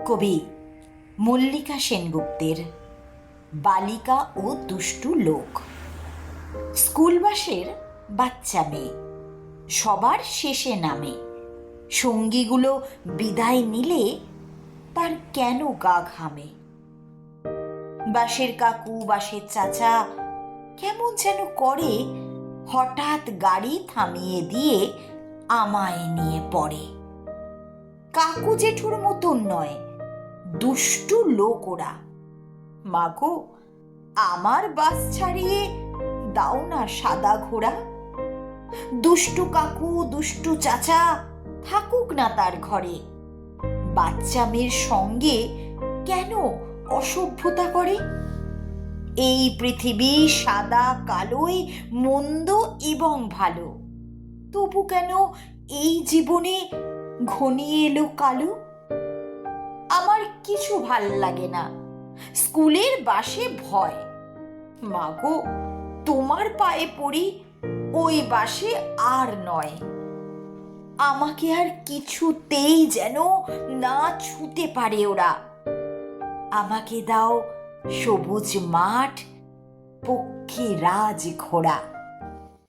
কবি মল্লিকা সেনগুপ্তের বালিকা ও দুষ্টু লোক। স্কুল বাসের বাচ্চা মেয়ে, সবার শেষে নামে। সঙ্গীগুলো বিদায় নিলে তার কেন গা ঘামে? বাসের কাকু, বাসের চাচা কেমন যেন করে, হঠাৎ গাড়ি থামিয়ে দিয়ে আমায় নিয়ে পড়ে। কাকু জেঠুর মতন নয়, দুষ্টু লোক ওরা। মাগো, আমার বাস ছাড়িয়ে দাও না সাদা ঘোড়া। দুষ্টু কাকু, দুষ্টু চাচা থাকুক না তার ঘরে। বাচ্চা মেয়ের সঙ্গে কেন অসভ্যতা করে? এই পৃথিবী সাদা, কালোই, মন্দ এবং ভালো। তবু কেন এই জীবনে ঘনিয়ে এলো কালো। আমার কিছু ভালো লাগে না। স্কুলের বাসে ভয়। মাগো, তোমার পায়ে পড়ি, ওই বাসে আর নয়। আমাকে আর কিছুতেই যেন না ছুতে পারে ওরা। আমাকে দাও সবুজ মাঠ, পক্ষী রাজ ঘোড়া